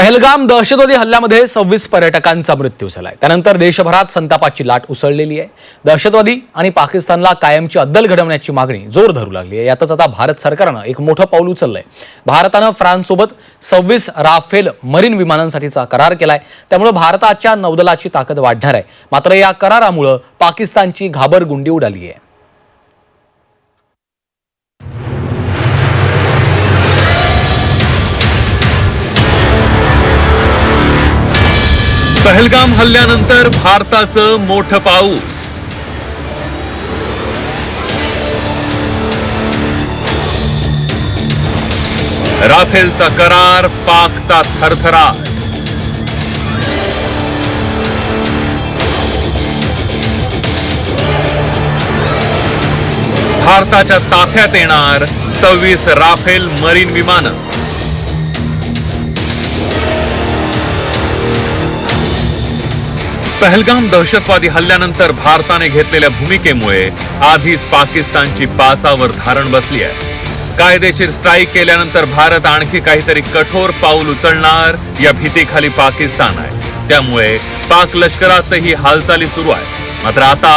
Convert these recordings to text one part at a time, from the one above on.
पहलगाम दहशतवादी हल्ल्यामध्ये सव्वीस पर्यटकांचा मृत्यू झालाय. त्यानंतर देशभरात संतापाची लाट उसळलेली आहे. दहशतवादी आणि पाकिस्तानला कायमची अद्दल घडवण्याची मागणी जोर धरू लागली आहे. यातच आता भारत सरकारनं एक मोठं पाऊल उचललंय. भारतानं फ्रान्ससोबत सव्वीस राफेल मरीन विमानांसाठीचा करार केलाय. त्यामुळे भारताच्या नौदलाची ताकद वाढणार आहे. मात्र या करारामुळे पाकिस्तानची घाबरगुंडी उडाली आहे. पहलगाम हल्ल्यानंतर भारताचं मोठं पाऊल. राफेलचा करार पाकचा थरथरा. भारताच्या ताफ्यात येणार सव्वीस राफेल मरीन विमानं. पहलगाम दहशतवादी हल्ल्यानंतर भारताने घेतलेल्या भूमिकेमुळे आधीच पाकिस्तानची पाचावर धारण बसली आहे. कायदेशीर स्ट्राईक केल्यानंतर भारत आणखी काहीतरी कठोर पाऊल उचलणार या भीतीखाली पाकिस्तान आहे. त्यामुळे पाक लष्करातही हालचाली सुरू आहे. मात्र आता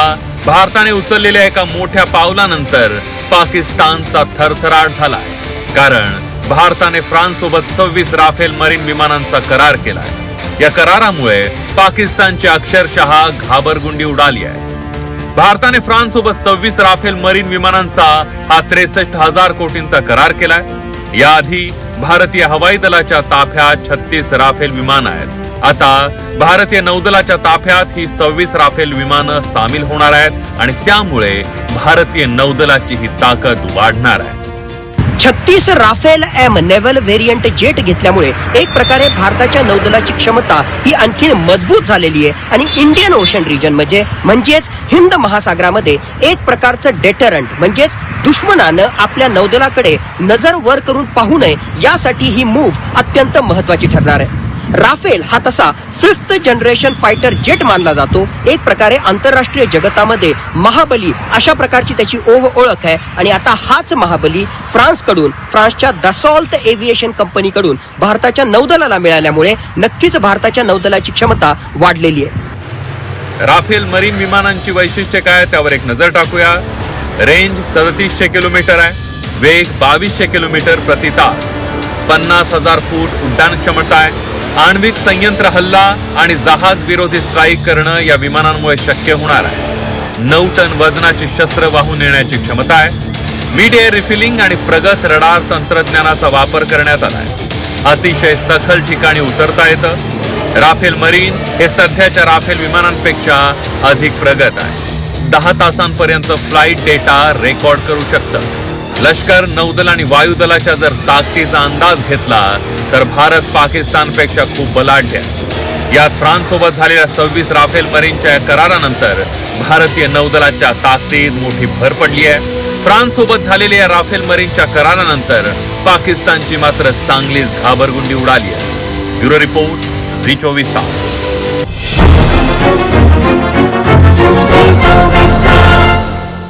भारताने उचललेल्या एका मोठ्या पावलानंतर पाकिस्तानचा थरथराट झालाय. कारण भारताने फ्रान्स सोबत सव्वीस राफेल मरीन विमानांचा करार केलाय. या करारामुळे पाकिस्तानची अक्षरशः घाबरगुंडी उडाली आहे. भारताने फ्रान्स सोबत सव्वीस राफेल मरीन विमानांचा हा त्रेसष्ट हजार कोटींचा करार केलाय. याआधी भारतीय हवाई दलाच्या ताफ्यात छत्तीस राफेल विमान आहेत. आता भारतीय नौदलाच्या ताफ्यात ही सव्वीस राफेल विमानं सामील होणार आहेत आणि त्यामुळे भारतीय नौदलाची ही ताकद वाढणार आहे. छत्तीस Rafale M naval variant jet घेतल्यामुळे एक प्रकारे भारताच्या नौदलाची क्षमता ही आणखी मजबूत झालेली आहे आणि इंडियन ओशन रिजन म्हणजे म्हणजेच हिंद महासागरामध्ये एक प्रकारचं डेटरंट म्हणजेच दुश्मनानं आपल्या नौदलाकडे नजर वर करून पाहू नये यासाठी ही मूव्ह अत्यंत महत्वाची ठरणार आहे. राफेल हा तसा फिफ्थ जनरेशन फायटर जेट मानला जातो. एक प्रकारे आंतरराष्ट्रीय जगतामध्ये महाबली अशा प्रकारची त्याची ओह ओळख आहे. आणि आता हाच महाबली फ्रान्सकडून फ्रान्सच्या दसॉल्ट एव्हिएशन कंपनीकडून भारताच्या नौदलाला मिळाल्यामुळे नक्कीच भारताच्या नौदलाची क्षमता वाढलेली आहे. राफेल मरीन विमानांची वैशिष्ट्ये काय त्यावर एक नजर टाकूया. रेंज सदतीसशे किलोमीटर आहे. वेग बावीसशे किलोमीटर प्रति तास. पन्नास हजार फूट उड्डाण क्षमता आहे. आण्विक संयंत्र हल्ला आणि जहाज विरोधी स्ट्राईक करणं या विमानांमुळे शक्य होणार आहे. नऊ टन वजनाची शस्त्र वाहून नेण्याची क्षमता आहे. मिड एअर रिफिलिंग आणि प्रगत रडार तंत्रज्ञानाचा वापर करण्यात आलाय अतिशय सखल ठिकाणी उतरता येतं. राफेल मरीन हे सध्याच्या राफेल विमानांपेक्षा अधिक प्रगत आहे. दहा तासांपर्यंत फ्लाईट डेटा रेकॉर्ड करू शकतं. लष्कर नौदल आणि वायुदलाच्या जर ताकदीचा अंदाज घेतला तर भारत पाकिस्तानपेक्षा खूप बलाढ्य. यात फ्रान्स सोबत झालेल्या सव्वीस राफेल मरीनच्या या करारानंतर भारतीय नौदलाच्या ताकदीत मोठी भर पडली आहे. फ्रान्स सोबत झालेल्या या राफेल मरीनच्या करारानंतर पाकिस्तानची मात्र चांगलीच घाबरगुंडी उडाली आहे. ब्युरो रिपोर्ट झी चोवीस तास.